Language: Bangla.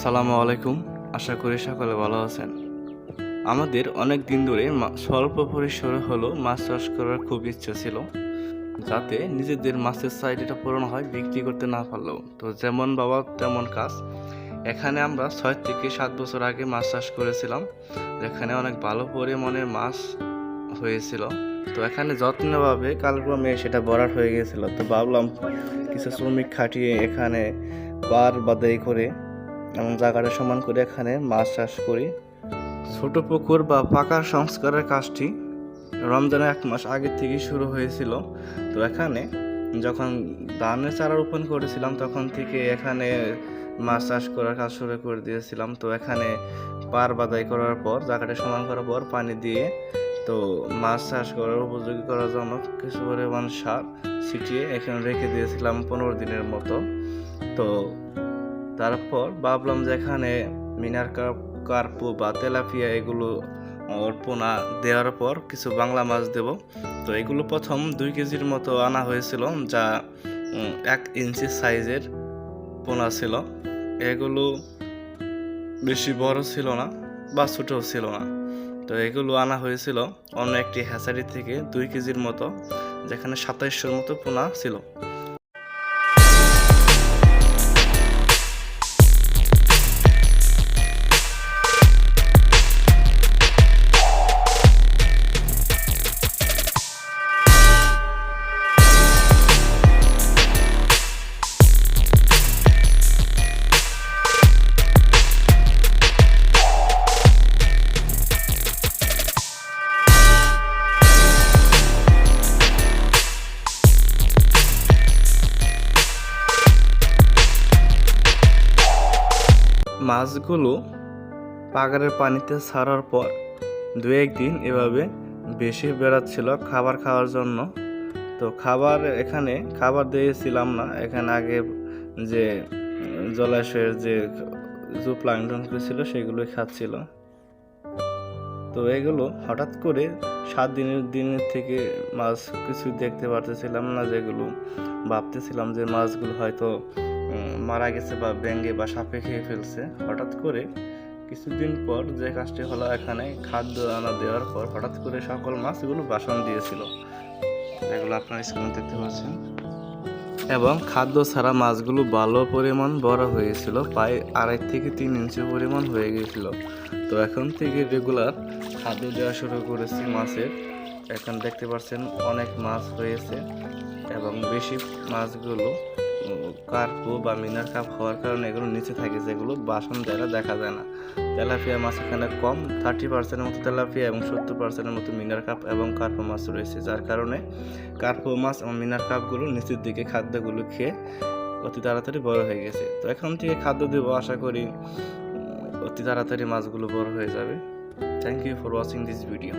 আসসালামু আলাইকুম। আশা করি সকলে ভালো আছেন। আমাদের অনেক দিন ধরে স্বল্প পরিসরে হলেও মাছ চাষ করার খুব ইচ্ছা ছিল, যাতে নিজেদের মাছের চাহিদাটা পূরণ হয় বিক্রি করতে না পারলেও। তো যেমন বাবা, তেমন কাজ। এখানে আমরা ছয় থেকে সাত বছর আগে মাছ চাষ করেছিলাম, যেখানে অনেক ভালো পরিমাণের মাছ হয়েছিল। তো এখানে যত্নভাবে কালক্রমে সেটা ভরাট হয়ে গেছিল তো ভাবলাম কিছু শ্রমিক খাটিয়ে এখানে বার বাদাই করে এবং জায়গাটা সমান করে এখানে মাছ চাষ করি। ছোট পুকুর বা পাকা সংস্কারের কাজটি রমজানের এক মাস আগে থেকে শুরু হয়েছিল। তো এখানে যখন ধানের চারা রোপণ করেছিলাম, তখন থেকে এখানে মাছ চাষ করার কাজ শুরু করে দিয়েছিলাম। তো এখানে পার বাদাই করার পর, জায়গাটা সমান করার পর পানি দিয়ে তো মাছ চাষ করার উপযোগী করার জন্য কিছু পরিমাণ সার ছিটিয়ে এখানে রেখে দিয়েছিলাম পনেরো দিনের মতো। তো তারপর ভাবলাম যে এখানে মিনার কার্পু বা তেলাপিয়া এগুলো পোনা দেওয়ার পর কিছু বাংলা মাছ দেব। তো এগুলো প্রথম দুই কেজির মতো আনা হয়েছিল, যা এক ইঞ্চি সাইজের পোনা ছিল। এগুলো বেশি বড় ছিল না বা ছোটো ছিল না। তো এগুলো আনা হয়েছিল অন্য একটি হ্যাচারি থেকে দুই কেজির মতো, যেখানে সাতাইশশোর মতো পোনা ছিল। মাছগুলো পাগারের পানিতে ছাড়ার পর দু একদিন এভাবে বেশি বেড়াচ্ছিল খাবার খাওয়ার জন্য। তো খাবার এখানে খাবার দিয়েছিলাম না, এখানে আগে যে জলাশয়ের যে জু প্লাংটন ছিল সেগুলোই খাচ্ছিল। তো এগুলো হঠাৎ করে সাত দিনের দিনের থেকে মাছ কিছু দেখতে পারতেছিলাম না, যেগুলো ভাবতেছিলাম যে মাছগুলো হয়তো মারা গেছে বা ব্যাঙ্গে বা সাপে খেয়ে ফেলছে। হঠাৎ করে কিছুদিন পর যে কাজটি হলো এখানে খাদ্য আনা দেওয়ার পর হঠাৎ করে সকল মাছগুলো বাসন দিয়েছিল। এগুলো আপনারা স্ক্রিনে দেখতে পাচ্ছেন। এবং খাদ্য ছাড়া মাছগুলো ভালো পরিমাণ বড় হয়েছিল, প্রায় আড়াই থেকে তিন ইঞ্চি পরিমাণ হয়ে গিয়েছিল তো এখন থেকে রেগুলার খাদ্য দেওয়া শুরু করেছি মাছের। এখন দেখতে পাচ্ছেন অনেক মাছ হয়েছে এবং বেশি মাছগুলো কার্পু বা মিনার কাপ হওয়ার কারণে এগুলো নিচে থাকে, যেগুলো বাসন দ্বারা দেখা যায় না। তেলাপিয়া মাছ এখানে কম থার্টি পার্সেন্টের মতো তেলাপিয়া এবং সত্তর পার্সেন্টের মতো মিনার কাপ এবং কার্পো মাছ রয়েছে, যার কারণে কার্পো মাছ এবং মিনার কাপগুলো নিচের দিকে খাদ্যগুলো খেয়ে অতি তাড়াতাড়ি বড় হয়ে গেছে। তো এখন থেকে খাদ্য দেবো, আশা করি অতি তাড়াতাড়ি মাছগুলো বড় হয়ে যাবে। Thank you for watching this video